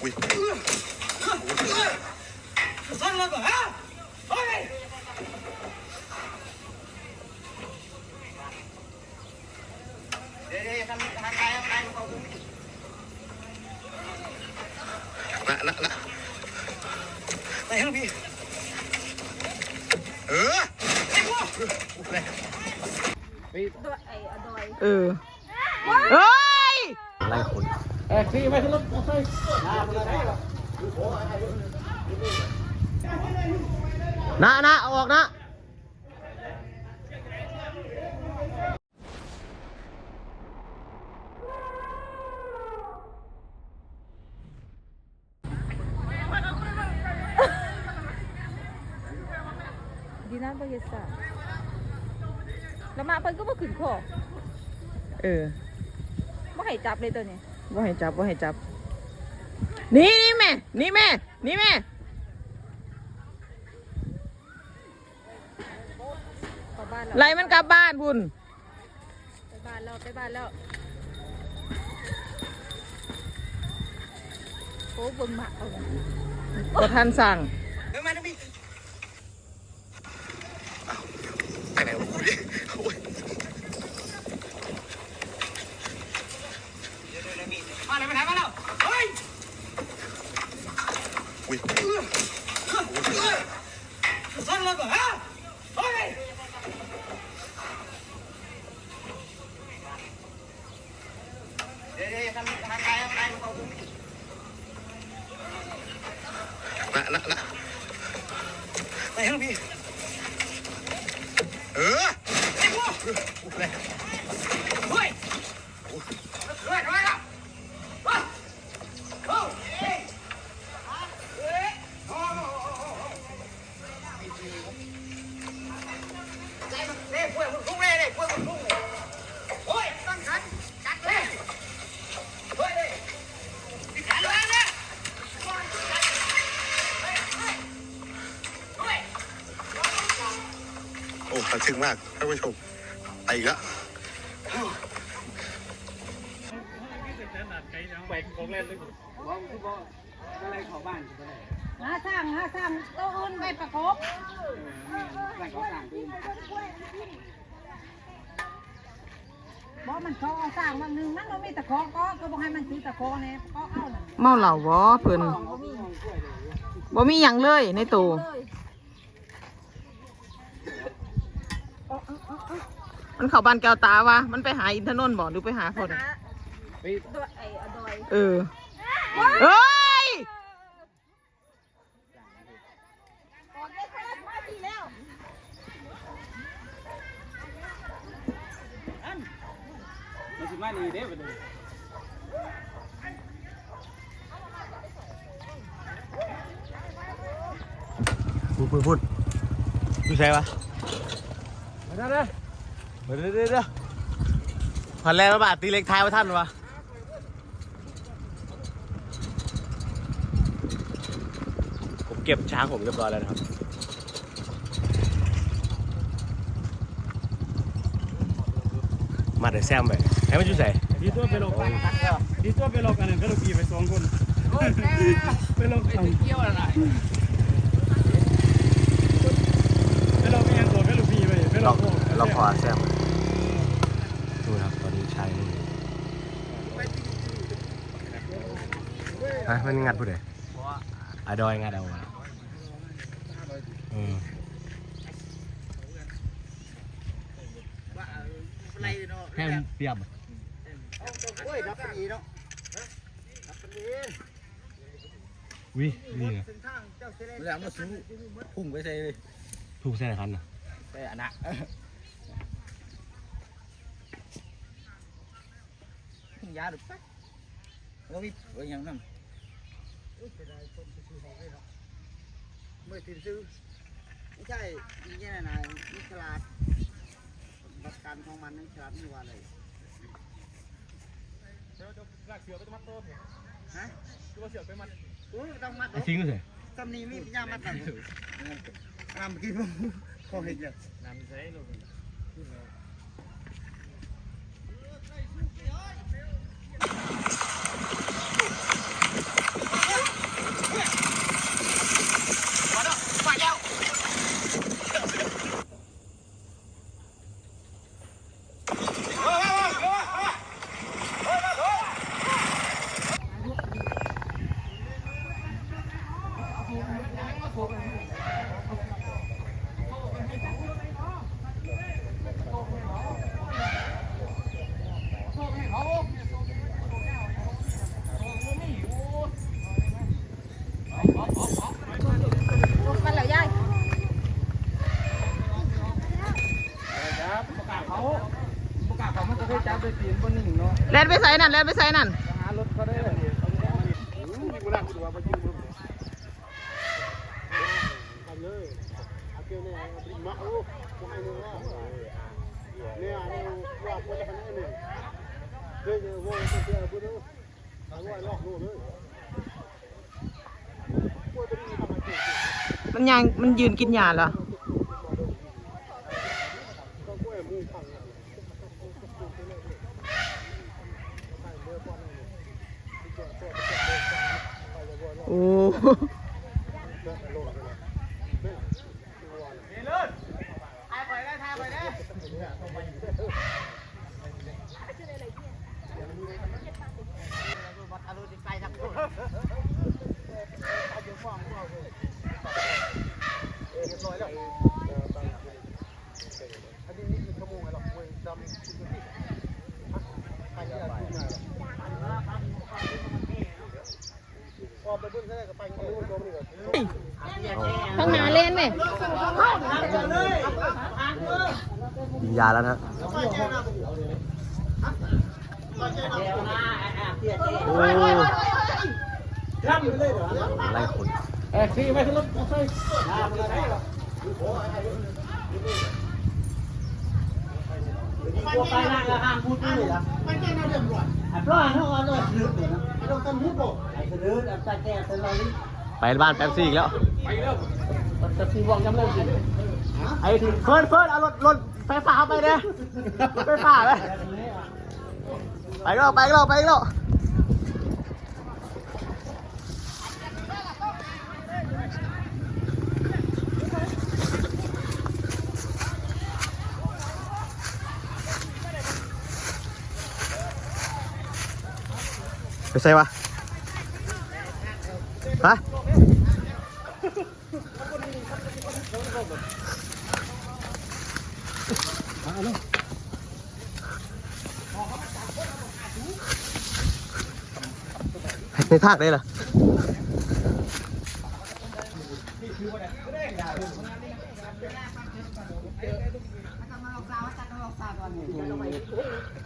อุ้ย Son loco, ¿ah? ¡Oye! เดี๋ยวเดี๋ยวท เออพี่ไปขึ้นรถใช่นะนะเอาออกนะดีนะบริษัทแล้วมาเพิ่นก็มาขึ้นคอเออไม่ให้จับเลยตัวนี้ ว่าให้จับว่าให้จับ นี่นี่แม่ นี่แม่ นี่แม่ กลับบ้านแล้วไล่มันกลับบ้านพุ่น ไปบ้านแล้วไปบ้านแล้วโอ้เบิ่งหมาเอาก็ท่านสั่ง เดี๋ยวมานะากท่านผู้ชมไปอีกแล้วหาสร้างหาสร้างตัวอื่นไปประกบบ่มันเขาเอสร้างบางนึงมันบ่มีตะขอก็ก็บ่ให้มันถือตะขอแน่ก็เอาเมาเหล่าวะเพิ่นบ่มีหยังเลยในตู้ มันเข้าบ้านแก้วตาวะมันไปหาอินทนนท์บ่หรือไปหาพ่อเนี่ยไอ้อดอยเออเฮ้ยออกได้แค่มาทีแล้วมันสิมานี่เด้อบัดนี้พูดพูดพูดดูใช่ปะ เดี๋ยวเดี๋ยวเดี๋ยวเดี๋ยวเดี๋ยวพันแรกมาบาทตีเล็กท้ายมาท่านวะผมเก็บช้างผมเรียบร้อยแล้วนะครับมาเดี๋ยวแซมไปให้มันอยู่ใส่ดีตัวไปลงกันดีตัวไปลงกันก็ลูกพี่ไปสองคนไปลงไปเกี่ยวอะไรไปลงเองตัวก็ลูกพี่ไปไปล เรางเราขอแซมดูครับตอนนี้ชายนี่ฮะมันงัดผู้ใดอะดอยงัดเอาอะอืมแค่เปรียบโอ้ยรับดีเนาะวินี่ไงเวลามาสู้พุ่งไปใส่เลยถูกเส้นคันนะใส่อันน่ะ พุ่งยาดุปั๊บแล้วมีอะไรอย่างนั้นไม่ติดซื้อไม่ใช่ยี่แง่นายนี่ฉลาดประกันของมันนั่นฉลาดไม่ว่าเลยฮะตัวเสือไปมัดโอ้ยต้องมัดไอ้ซิงก็ใส่ตำนี้มีปัญญามาตัดน้ำกินมันพอเห็นอย่างน้ำใส่ลง ล่นไปใส่นั่นแล่นไปใส่นั่น หารถเขาได้เลยยิงกูนั่งกูดูว่ายิงมึงทำเลยเอาเกลียวเนี่ยเอาไปมาโอ้กูให้มึงแล้วเนี่ยเนี่ยว่ากูจะทำเนี่ยเฮ้ยว่าจะเไปใส่นั่นแล่นไปใส่นั่นมันยังมันยืนกินยาเหรอ ก็กูให้มึงฟัง โอ้ อันนี้นี่คือขโมยหรอกเว้ยดำใครจะเอาไปพอไปเบิ้ลก็ได้ก็ไปเบิ้ลก็ไม่ได้ ข้างหน้าเล่นไหมกินยาแล้วนะโอ้ไล่คนเอ้ยขี่ไปขึ้นรถไฟตัวไปนั่งแล้วห้ามพูดด้วยนะไปแจ้งน้ำเดือดร้อนอะร้อนเขาเอาเลยถือเลยนะไม่ต้องทำมุดบอก ไปบ้านแป๊บซี่อีกแล้วตะซีวงจำเริ่มกินไอ้ที่เฟิร์นเฟิร์นเอารถรถไฟฟ้าไปเด้ไฟฟ้าไปไปก็ไปก็ไปก็ไปใส่วะ ไปในทากได้เหรอ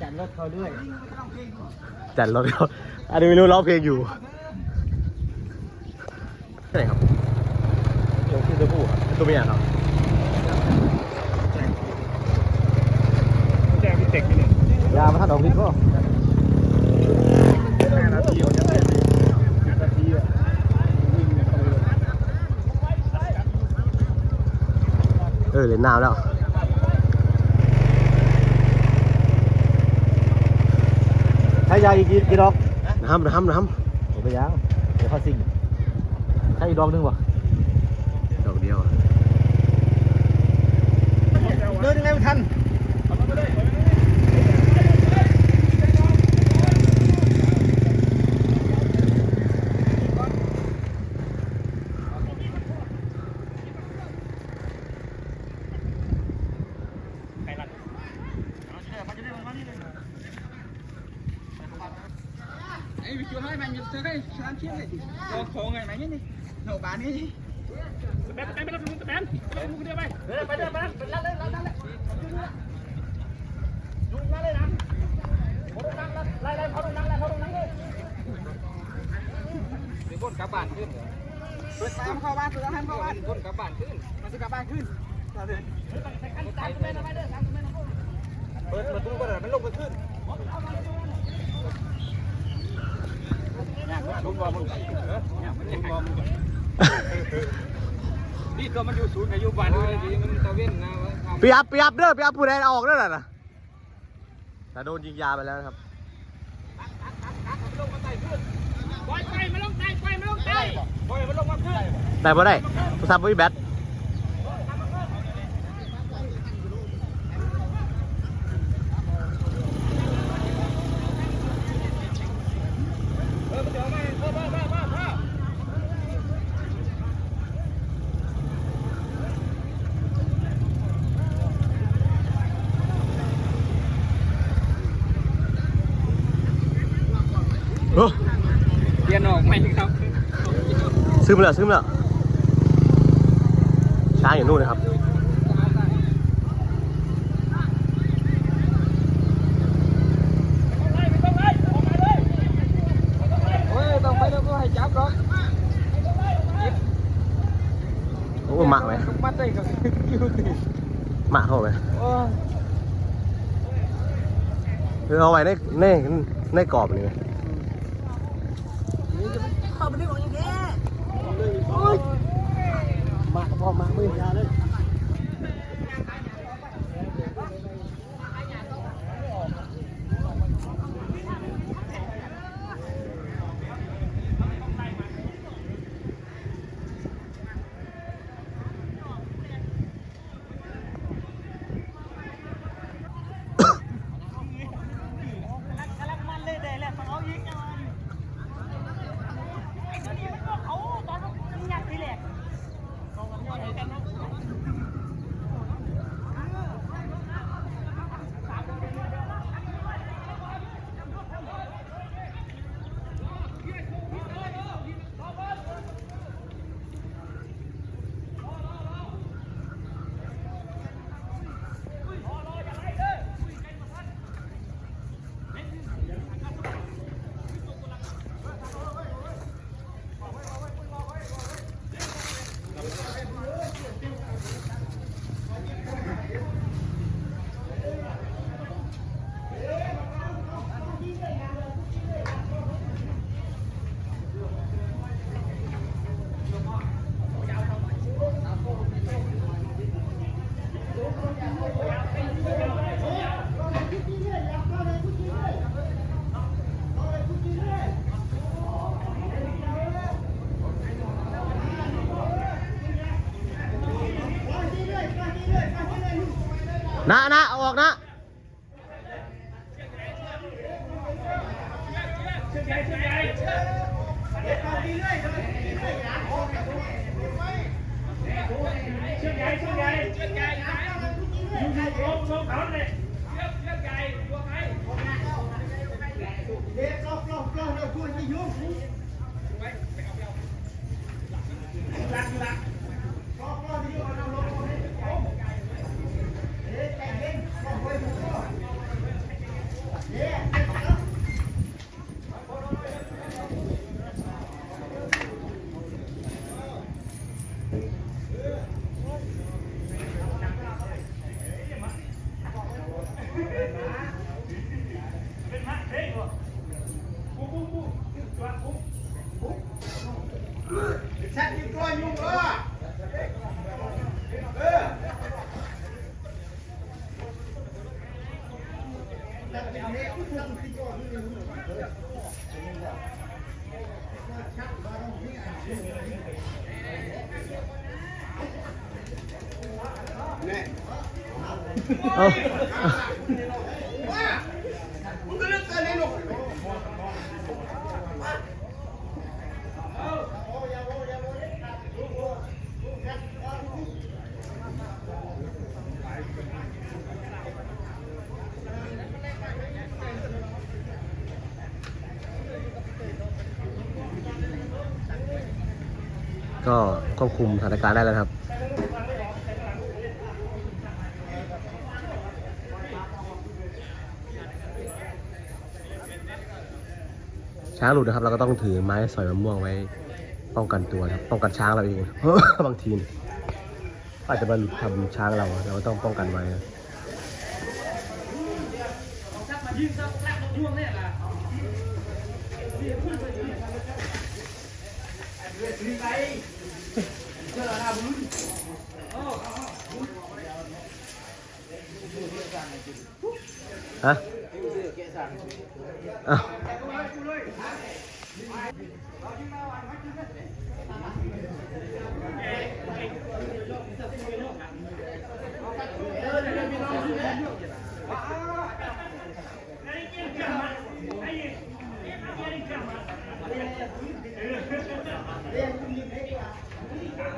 จัดรถเขาด้วย จัดรถเขาอันนี้ไม่รู้ร้องเพลงอยู่ ที่ไหนครับเดี๋ยวที่ตัวผู้ครับตัวเมียครับแจ้งพี่เต็กนี่ยามาทัดออกนิดก็เออเล่นน้ำแล้วใช้ยาอีกกี่ดอกน้ำน้ำน้ผมไปยาวเดี๋ยวเขาสิ่งใช้อีกดอกนึงวะำดอกเดียว เดินยังไงไม่ทันไอ้วิจูให้มันอยู่เธอได้สามชิ้นเลยโลโคงไงไหมนี่โนบานนี่แบนแบนไปรับมือแบนไปรับมือเดียวไปเดินไปเดินไปไปรับเลยรับเลยยุ่งนั่นเลยนะเขาต้องนั่งไล่ไล่เขาต้องนั่งไล่เขาต้องนั่งเลยเป็นคนก ลับบ้านขึ้นเปิดตามเข้าบ้านเปิดตามเข้าบ้านคนกลับบ้านขึ้นมาสิกลับบ้านขึ้นเราเดินตามคุณแม่นะไปเดินตามคุณแม่นะเปิดประตูก็ได้มันลงไปขึ้นนี่ก็มันอยู่ศูนย์อายุบ้านเลยดีมันตะเวนนะปีอัพปีอัพเด้อปีอัพผู้ใดเอออกเด้อน่ะแต่โดนยิงยาไปแล้วครับปล่อยไปมาลงใจปล่อยมาลงใจปล่อยมาลงมาขึ้น ได้ปะได้ผู้ทำไม่แบต แล้วซึมแล้วช้างอยู่นู่นนะครับโอ้หมากไหมมัดเได้กับคิวตีหมากเขาไหมคือเอาไว้ในในในกรอบนี่ไหม มาพ่อมามือยาเลย นะนะเอาออกนะเอาก็ควบคุมสถานการณ์ได้แล้วครับ ช้างหลุดนะครับ เราก็ต้องถือไม้สอยมะม่วงไว้ ป้องกันตัวครับ ป้องกันช้างเราเอง บางทีอาจจะมาหลุดทำช้างเรา เราก็ต้องป้องกันไว้นะฮ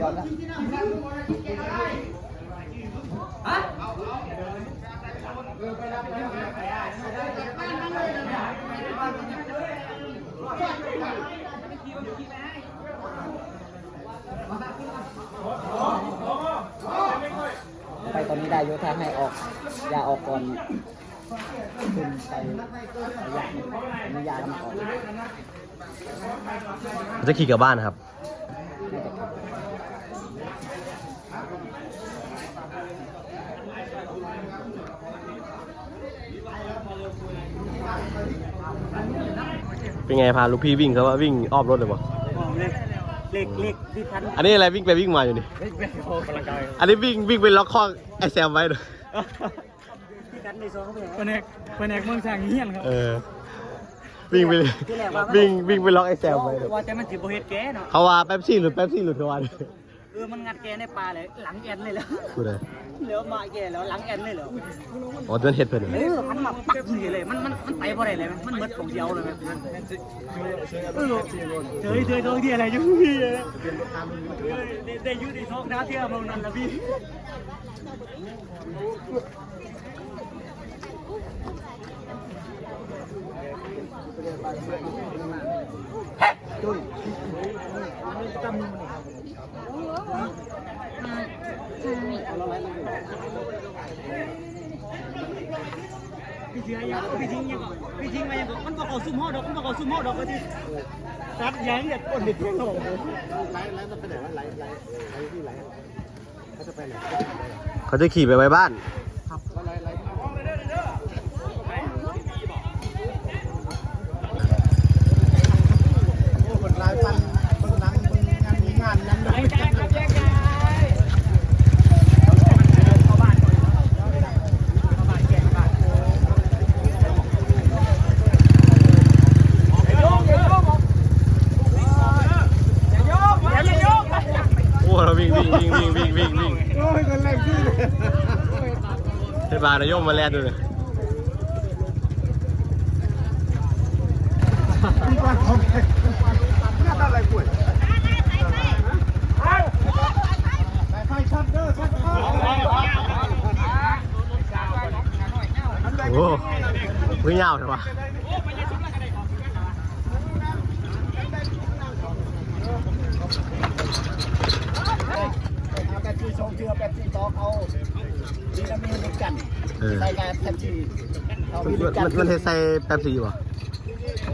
ยอดแล้วไปตอนนี้ได้โยธาให้ออก อย่าออกก่อนขึ้นไปอยากมียาแล้วมาออกจะขี่กลับบ้านนะครับ เป็นไงพาลูกพี่วิ่งเขาว่าวิ่งอ้อมรถเลยปะเล็กเล็กที่พันอันนี้อะไรวิ่งไปวิ่งมาอยู่นี่เล็กเป็นโอ้กำลังกายอันนี้วิ่งวิ่งไปล็อกข้อไอแซมไว้เลยที่กันในโซ่เขาเป็นแผนกแผนกเมืองสร้างเฮียนครับเออวิ่งไปเลยวิ่งวิ่งไปล็อกไอแซมไว้เลยว่าแต่มันจิบเฮ็ดแกเนาะเขาว่าแป๊บซี่หลุดแป๊บซี่หลุดเขาว่า เออมันงัดแกในปลาเลยหลังแอนเลยแล้วพูดเลยเหลือมาแกแล้วหลังแอนเลยเหรออ๋อเดินเห็ดเพิ่นเออพันมาปักนี่เลยมันมันมันไปบ่ได้เลยมันเบิดของเดียวเลยเออเฮ้ยเฮ้ยท้องที่อะไรอยู่พี่ได้อยู่ในท้องน้ำที่เอานั่นละพี่ พี่เสือยังก็พี่ทิ้งยังก็พี่ทิ้งมายังก็มันบอกเขาซุ่มห่อดอกมันบอกเขาซุ่มห่อดอกก็ที่ตัดยังเนี่ยก้นเด็ดเที่ยงหลงไล่ไล่มันไปไหนวะไล่ไล่ไล่ที่ไล่เขาจะไปไหนเขาจะขี่ไปไว้บ้านไล่ไล่โอ้คนไล่ฟันคนนังคนงานมีงานนั้นด้วย แยกครับแยกย้ายเข้าบ้านก่อนเข้าบ้านแยกบ้านอย่าโยกอย่าโยกอย่าโยกอย่าโยก โอ้เราวิ่งวิ่งวิ่งวิ่งวิ่งวิ่งวิ่ง โอ้ยคนแรงขึ้น เทบาลนายมมาแลนดูเลย มีความของแรงหน้าตาอะไรป่วยไฟช็อตเด้อช็อตเด้อ โอ้วิ่งยาวเถอะวะ เอาแปดจีสองเชือแปดจีสองเอาดีนะมีลิกัน เออ ใส่กันแปดจีเอา มันมีลิกันมันมันเทใส่แป๊บซี่อยู่อะ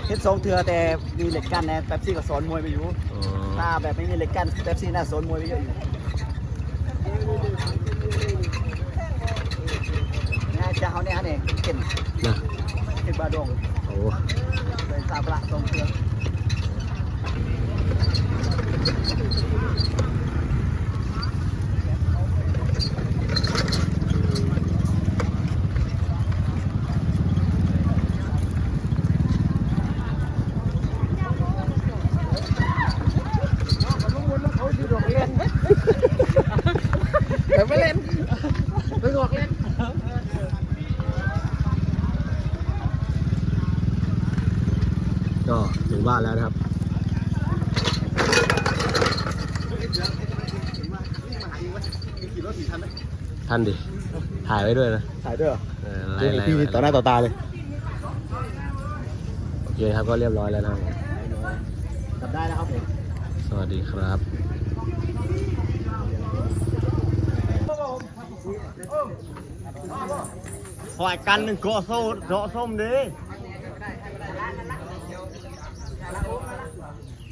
เฮ็ดสองเทือแต่มีเหล็กกันนะแป๊บซี่ก็สอนมวยไปอยู่อ๋อถ้าแบบไม่มีเหล็กกันแป๊บซี่น่าสอนมวยไปเยอะอยู่น่าจะเอาเนี่ยเนี่ยเก่งนะเก่งบาดงโอ้เป็นซาบละสองเทือ แต่ไม่เล่นไม่บอกเล่น ก็ถึง บ้านแล้วนะครับท่านดิ ถ่ายไว้ด้วยนะ ถ่ายด้วยเหรอเออไล่ไล่พี่ไว้ต่อหน้าต่อตาเลย โอเคครับก็เรียบร้อยแล้วนะครับกลับได้แล้วครับผมสวัสดีครับหอยกันหนึ่งกอโซ่เจาะส้มดิ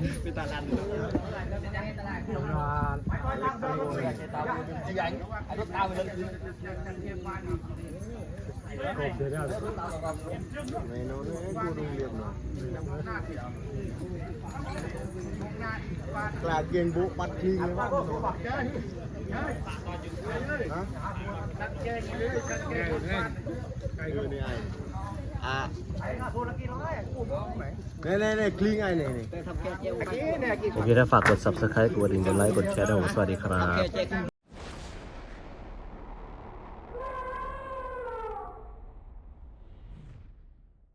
เบอร์ที่ชันเบอร์ที่เปลี่ยนที่ช่วยกว่าหอยเหือตื้อยี่ต้อนนั้นเนี่ยไหมยี่ความรักตอนแล้วเนาะอยู่ด้วยเรียนกว่าปืนให้เรากลัวแกหรอเป็นตาลันกลาดเกียงบุปัดทีเลยว่าฮะ คือนี่ไอ้อะนี่ยเนี่คลิงไอ้เนี่ยนี่โอเคถ้าฝากกด subscribe กดดิ่งกดไลค์กดแชร์ด้วยผมสวัสดีครับ